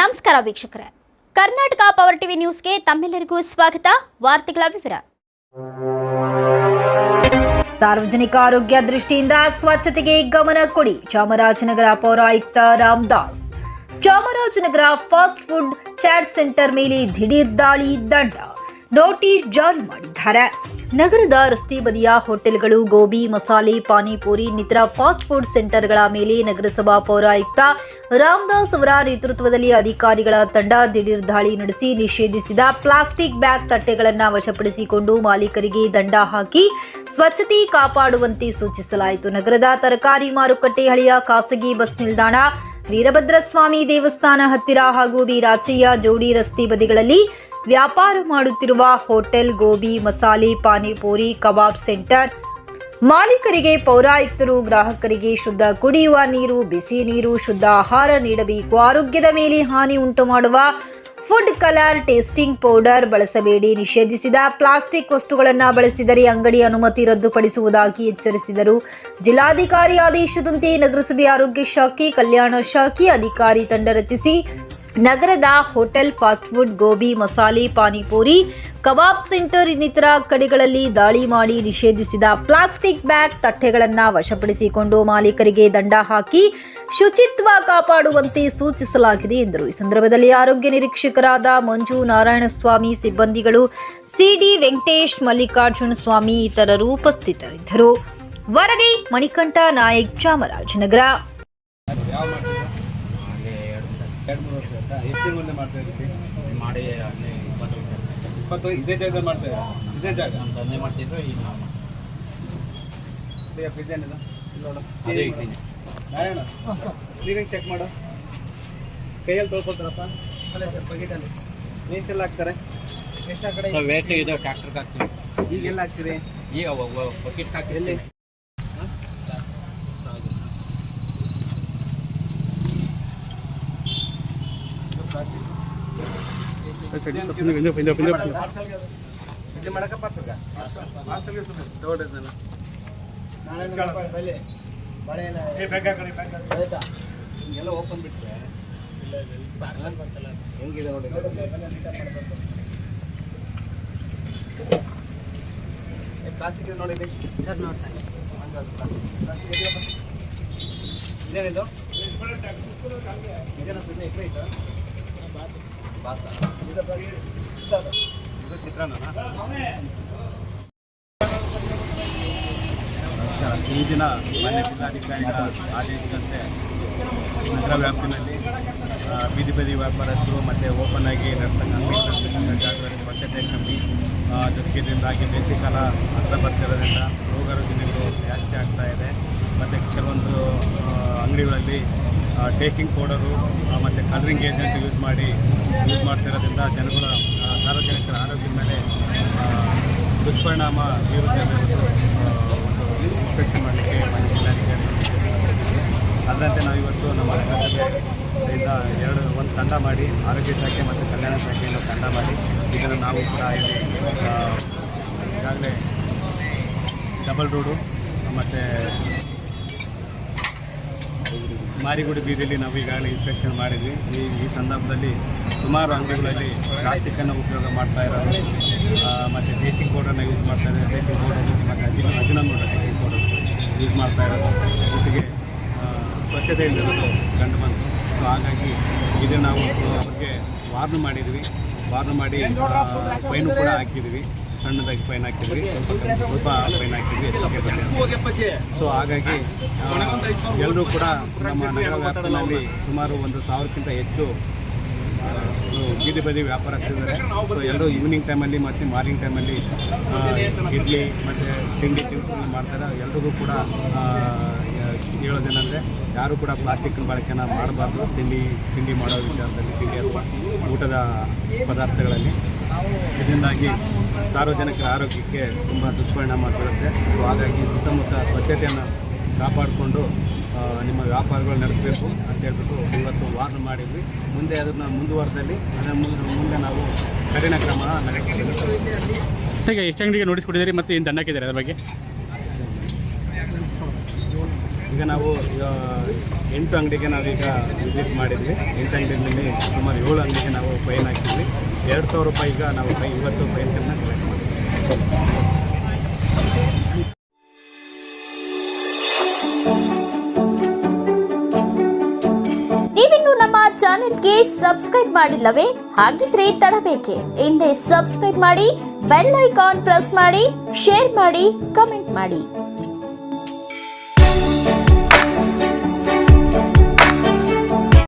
ನಮಸ್ಕಾರ ವೀಕ್ಷಕರೇ. Karnataka power TV ನ್ಯೂಸ್ಗೆ ತಮ್ಮೆಲ್ಲರಿಗೂ ಸ್ವಾಗತ. ವಾರ್ತೆಗಳ ವಿವರ. ಸಾರ್ವಜನಿಕ ಆರೋಗ್ಯ ದೃಷ್ಟಿಯಿಂದ ಸ್ವಚ್ಛತೆಗೆ ಗಮನ ಕೊಡಿ. ಚಾಮರಾಜನಗರ ಪೌರಾಯುಕ್ತ Ramdas. Chamarajanagar fast food chaat centre ಮೇಲೆ ದಿಢೀರ್ ದಾಳಿ, ದಂಡ. ನೋಟಿಸ್ ಜಾರಿ ಮಾಡಿದ್ದಾರೆ. ನಗರದ ರಸ್ತೆ ಬದಿಯ ಹೋಟೆಲ್ಗಳು, ಗೋಬಿ, ಮಸಾಲೆ, ಪಾನಿಪುರಿ ಇನ್ನಿತರ ಫಾಸ್ಟ್ ಫುಡ್ ಸೆಂಟರ್ಗಳ ಮೇಲೆ ನಗರಸಭಾ ಪೌರಾಯುಕ್ತ ರಾಮದಾಸ್ ಅವರ ನೇತೃತ್ವದಲ್ಲಿ ಅಧಿಕಾರಿಗಳ ತಂಡ ದಿಢೀರ್ ದಾಳಿ ನಡೆಸಿ ನಿಷೇಧಿಸಿದ ಪ್ಲಾಸ್ಟಿಕ್ ಬ್ಯಾಗ್ ತಟ್ಟೆಗಳನ್ನು ವಶಪಡಿಸಿಕೊಂಡು ಮಾಲೀಕರಿಗೆ ದಂಡ ಹಾಕಿ ಸ್ವಚ್ಛತೆ ಕಾಪಾಡುವಂತೆ ಸೂಚಿಸಲಾಯಿತು. ನಗರದ ತರಕಾರಿ ಮಾರುಕಟ್ಟೆ ಹಳೆಯ ಖಾಸಗಿ ಬಸ್ ನಿಲ್ದಾಣ, ವೀರಭದ್ರಸ್ವಾಮಿ ದೇವಸ್ಥಾನ ಹತ್ತಿರ ಹಾಗೂ ವೀರಾಚಯ್ಯ ಜೋಡಿ ರಸ್ತೆ ಬದಿಗಳಲ್ಲಿ ವ್ಯಾಪಾರ ಮಾಡುತ್ತಿರುವ ಹೋಟೆಲ್ ಗೋಬಿ, ಮಸಾಲೆ, ಪಾನಿಪುರಿ, ಕಬಾಬ್ ಸೆಂಟರ್. ಮಾಲೀಕರಿಗೆ, ಪೌರಾಯುಕ್ತರು, ಗ್ರಾಹಕರಿಗೆ ಶುದ್ಧ ಕುಡಿಯುವ ನೀರು, ಬಿಸಿ ನೀರು, ಶುದ್ಧ ಆಹಾರ ನೀಡಬೇಕು. ಆರೋಗ್ಯದ ಮೇಲೆ ಹಾನಿ ಉಂಟು ಮಾಡುವ ಫುಡ್ ಕಲರ್ ಟೇಸ್ಟಿಂಗ್ ಪೌಡರ್ ಬಳಸಬೇಡಿ. ನಿಷೇಧಿಸಿದ ಪ್ಲಾಸ್ಟಿಕ್ ವಸ್ತುಗಳನ್ನು ಬಳಸಿದರೆ ಅಂಗಡಿ ಅನುಮತಿ ರದ್ದುಪಡಿಸುವುದಾಗಿ ಎಚ್ಚರಿಸಿದರು. ಜಿಲ್ಲಾಧಿಕಾರಿ ಆದೇಶದಂತೆ ನಗರಸಭೆ ಆರೋಗ್ಯ ಶಾಖೆ, ಕಲ್ಯಾಣ ಶಾಖೆ ಅಧಿಕಾರಿ ತಂಡ ರಚಿಸಿ ನಗರದ ಹೋಟೆಲ್ ಫಾಸ್ಟ್ ಫುಡ್, ಗೋಬಿ, ಮಸಾಲೆ, ಪಾನಿಪೂರಿ, ಕಬಾಬ್ ಸೆಂಟರ್ ಇನ್ನಿತರ ಕಡೆಗಳಲ್ಲಿ ದಾಳಿ ಮಾಡಿ ನಿಷೇಧಿಸಿದ ಪ್ಲಾಸ್ಟಿಕ್ ಬ್ಯಾಗ್ ತಟ್ಟೆಗಳನ್ನು ವಶಪಡಿಸಿಕೊಂಡು ಮಾಲೀಕರಿಗೆ ದಂಡ ಹಾಕಿ ಶುಚಿತ್ವ ಕಾಪಾಡುವಂತೆ ಸೂಚಿಸಲಾಗಿದೆ ಎಂದರು. ಈ ಸಂದರ್ಭದಲ್ಲಿ ಆರೋಗ್ಯ ನಿರೀಕ್ಷಕರಾದ ಮಂಜು ನಾರಾಯಣಸ್ವಾಮಿ, ಸಿಬ್ಬಂದಿಗಳು ಸಿಡಿ ವೆಂಕಟೇಶ್, ಮಲ್ಲಿಕಾರ್ಜುನ ಸ್ವಾಮಿ ಇತರರು ಉಪಸ್ಥಿತರಿದ್ದರು. ವರದಿ ಮಣಿಕಂಠ ನಾಯಕ್ ಚಾಮರಾಜನಗರ ಯಾವ ಮಾಡ್ತಿದ್ರು ಅಲ್ಲಿ ಎರಡು ಮೂರು ಎರಡು ಮೂರು ವರ್ಷ ಆಯ್ತಾ ಎಷ್ಟು ತಿಂಗಳಿಂದ ಮಾಡ್ತಾ ಇದ್ದೀವಿ ಮಾಡಿ ಅಲ್ಲಿ ಇಪ್ಪತ್ತು ಇದೇ ಜಾಗದಲ್ಲಿ ಮಾಡ್ತಾ ಇದ್ದೀರಾ? ಇದೇ ಜಾಗ? ನಮ್ಮ ತಂದೆ ಮಾಡ್ತಿದ್ರು ಈಗ ನಾವು ಮಾಡ್ತೀವಿ. ಇದೇನಿದು ನೋಡು ಅದೇ ಇದ್ದೀನಿ ನಾರಾಯಣ? ಕ್ಲೀನಿಂಗ್ ಚೆಕ್ ಮಾಡು? ಕೈಯಲ್ಲಿ ತೊಳ್ಕೊತಾರಪ್ಪ ಅಲ್ಲೇ ಸರ್ ಬಕೆಟಲ್ಲಿ. ನೀಟೆಲ್ಲ ಹಾಕ್ತಾರೆ? ಎಷ್ಟು ಆ ಕಡೆ ಸೊ ವೇಟ್ ಇದು ಟ್ರ್ಯಾಕ್ಟರ್ಗೆ ಹಾಕ್ತೀವಿ. ಈಗ ಎಲ್ಲ ಹಾಕ್ತೀರಿ? ಈಗ ಬಕೆಟ್ ಹಾಕಿ ಎಲ್ಲಿ? ಹಿಂಗೆಲ್ಲ ಓಪನ್ ಬಿಟ್ರೆ ಹೆಂಗಿದೆ ನೋಡಿ ಪ್ಲಾಸ್ಟಿಕ್ ಇದೆ ನೋಡಿ ಸರ್ ನೋಡ್ತಾ ಇದೇನಿದು ಇದೇನಪ್ಪ ಇದು ಎಕರೆ ಬಾತ ಇದು ಇದು ಚಿತ್ರಾನ್ನ ಈ ದಿನ ಮಾನ್ಯ ಜಿಲ್ಲಾಧಿಕಾರಿಗಳ ಆದೇಶದಂತೆ ನಗರ ವ್ಯಾಪ್ತಿನಲ್ಲಿ ಬೀದಿ ಬದಿ ವ್ಯಾಪಾರಸ್ಥರು ಮತ್ತು ಓಪನ್ ಆಗಿ ನಡೆಸ್ತಕ್ಕಂಥ ಜಾಗದಲ್ಲಿ ಸ್ವಚ್ಛತೆ ಕಮ್ಮಿ ಆ, ಬೇಸಿಗೆ ಕಾಲ ಹತ್ರ ಬರ್ತಿರೋದ್ರಿಂದ ರೋಗ ರುಜಿನಗಳು ಜಾಸ್ತಿ ಆಗ್ತಾ ಇದೆ. ಮತ್ತು ಕೆಲವೊಂದು ಅಂಗಡಿಗಳಲ್ಲಿ ಟೇಸ್ಟಿಂಗ್ ಪೌಡರು ಮತ್ತು ಕಲರಿಂಗ್ ಏಜೆಂಟ್ ಯೂಸ್ ಮಾಡಿ ಯೂಸ್ ಮಾಡ್ತಿರೋದ್ರಿಂದ ಜನಗಳ ಸಾರ್ವಜನಿಕರ ಆರೋಗ್ಯದ ಮೇಲೆ ದುಷ್ಪರಿಣಾಮ ಬೀರುತ್ತೆ ಒಂದು ಇನ್ಸ್ಪೆಕ್ಷನ್ ಮಾಡಲಿಕ್ಕೆ ಜಿಲ್ಲಾಧಿಕಾರಿ ಅದರಂತೆ ನಾವು ಇವತ್ತು ನಮ್ಮ ನಗರಸಭೆಯಿಂದ ಎರಡು, ಒಂದು ತಂಡ ಮಾಡಿ, ಆರೋಗ್ಯ ಶಾಖೆ ಮತ್ತು ಕಲ್ಯಾಣ ಶಾಖೆಯಿಂದ ತಂಡ ಮಾಡಿ, ಇದನ್ನು ನಾವು ಕೂಡ ಇಲ್ಲಿ ಈಗಾಗಲೇ ಡಬಲ್ ರೋಡು ಮತ್ತು ಮಾರಿಗುಡಿ ಬೀದಿಯಲ್ಲಿ ನಾವು ಈಗಾಗಲೇ ಇನ್ಸ್ಪೆಕ್ಷನ್ ಮಾಡಿದ್ವಿ. ಈ ಈ ಸಂದರ್ಭದಲ್ಲಿ ಸುಮಾರು ಅಂಗಡಿಗಳಲ್ಲಿ ಪ್ಲಾಸ್ಟಿಕ್ಕನ್ನು ಉಪಯೋಗ ಮಾಡ್ತಾ ಇರೋದು ಮತ್ತು ಬ್ಲೀಚಿಂಗ್ ಪೌಡರ್ನ ಯೂಸ್ ಮಾಡ್ತಾ ಇದ್ದಾರೆ. ಬ್ಲೀಚಿಂಗ್ ಪೌಡರ್ ಮತ್ತು ಅಜಿನ ಅಜಿನಮೋಟೋ ಬ್ಲೀಚಿಂಗ್ ಪೌಡರ್ ಯೂಸ್ ಮಾಡ್ತಾ ಇರೋದು. ಜೊತೆಗೆ ಸ್ವಚ್ಛತೆ ಇಲ್ಲದಿರೋದು ಕಂಡು ಬಂತು ಸೊ ಹಾಗಾಗಿ ಇದು ನಾವು ಅವ್ರಿಗೆ ವಾರ್ನ್ ಮಾಡಿದ್ವಿ. ವಾರ್ನ್ ಮಾಡಿ ಫೈನು ಕೂಡ ಹಾಕಿದ್ವಿ. ಸಣ್ಣದಾಗಿ ಫೈನ್ ಹಾಕಿದ್ವಿ ಸ್ವಲ್ಪ ಪೈನ್ ಫೈನ್ ಹಾಕಿದ್ವಿ ಸೊ ಹಾಗಾಗಿ ಎಲ್ಲರೂ ಕೂಡ ನಮ್ಮ ನಗರ ವ್ಯಾಪಾರದಲ್ಲಿ ಸುಮಾರು ಒಂದು ಸಾವಿರಕ್ಕಿಂತ ಹೆಚ್ಚು ಬೀದಿ ಬದಿ ವ್ಯಾಪಾರಸ್ಥರಿದ್ದಾರೆ ಸೊ ಎಲ್ಲರೂ ಈವ್ನಿಂಗ್ ಟೈಮಲ್ಲಿ ಮತ್ತು ಮಾರ್ನಿಂಗ್ ಟೈಮಲ್ಲಿ ಇಡ್ಲಿ ಮತ್ತು ತಿಂಡಿ ತಿನಿಸುಗಳನ್ನ ಮಾಡ್ತಾರೆ. ಎಲ್ರಿಗೂ ಕೂಡ ಹೇಳೋದೇನಂದರೆ ಹೇಳೋದೇನೆಂದರೆ ಯಾರು ಕೂಡ ಪ್ಲಾಸ್ಟಿಕ್ ಬಳಕೆನ ಮಾಡಬಾರ್ದು. ತಿಂಡಿ ತಿಂಡಿ ಮಾಡೋ ವಿಚಾರದಲ್ಲಿ ತಿಂಡಿ ಅಥವಾ ಊಟದ ಪದಾರ್ಥಗಳಲ್ಲಿ. ಇದರಿಂದಾಗಿ ಸಾರ್ವಜನಿಕರ ಆರೋಗ್ಯಕ್ಕೆ ತುಂಬ ದುಷ್ಪರಿಣಾಮ ಬೀಳುತ್ತೆ ಸೊ ಹಾಗಾಗಿ ಸುತ್ತಮುತ್ತ ಸ್ವಚ್ಛತೆಯನ್ನು ಕಾಪಾಡಿಕೊಂಡು ನಿಮ್ಮ ವ್ಯಾಪಾರಗಳು ನಡೆಸಬೇಕು ಅಂತ ಹೇಳ್ಬಿಟ್ಟು ಇವತ್ತು ವಾರ್ನ್ ಮಾಡಿದ್ವಿ. ಮುಂದೆ ಅದನ್ನು ಮುಂದುವರೆದಲ್ಲಿ ಅದರ ಮುಂದೆ ಮುಂದೆ ನಾವು ಕಠಿಣ ಕ್ರಮ ಈಗ ಎಷ್ಟು ಅಂಗಡಿಗೆ ನೋಟಿಸ್ ಕೊಟ್ಟಿದ್ದೀರಿ ಮತ್ತು ಏನು ದಂಡ ಅದರ ಅದ್ರ ಬಗ್ಗೆ? ಈಗ ನಾವು ಈಗ ಎಂಟು ಅಂಗಡಿಗೆ ನಾವೀಗ ವಿಸಿಟ್ ಮಾಡಿದ್ವಿ. ಎಂಟು ಅಂಗಡಿಗಳಲ್ಲಿ ಸುಮಾರು ಏಳು ಅಂಗಡಿಗೆ ನಾವು ಫೈನ್ ಹಾಕಿದ್ವಿ. ಎರಡು ಸಾವಿರ ರೂಪಾಯಿ ಈಗ ನಾವು ಇವತ್ತು ಫೈನನ್ನು ಕಲೆಕ್ಟ್ ನಮ್ಮ ಚಾನೆಲ್ಗೆ ಸಬ್ಸ್ಕ್ರೈಬ್ ಮಾಡಿಲ್ಲವೇ? ಹಾಗಿದ್ರೆ ತಡಬೇಕೆ. ಹಿಂದೆ ಸಬ್ಸ್ಕ್ರೈಬ್ ಮಾಡಿ, ಬೆಲ್ ಐಕಾನ್ ಪ್ರೆಸ್ ಮಾಡಿ, ಶೇರ್ ಮಾಡಿ, ಕಮೆಂಟ್ ಮಾಡಿ.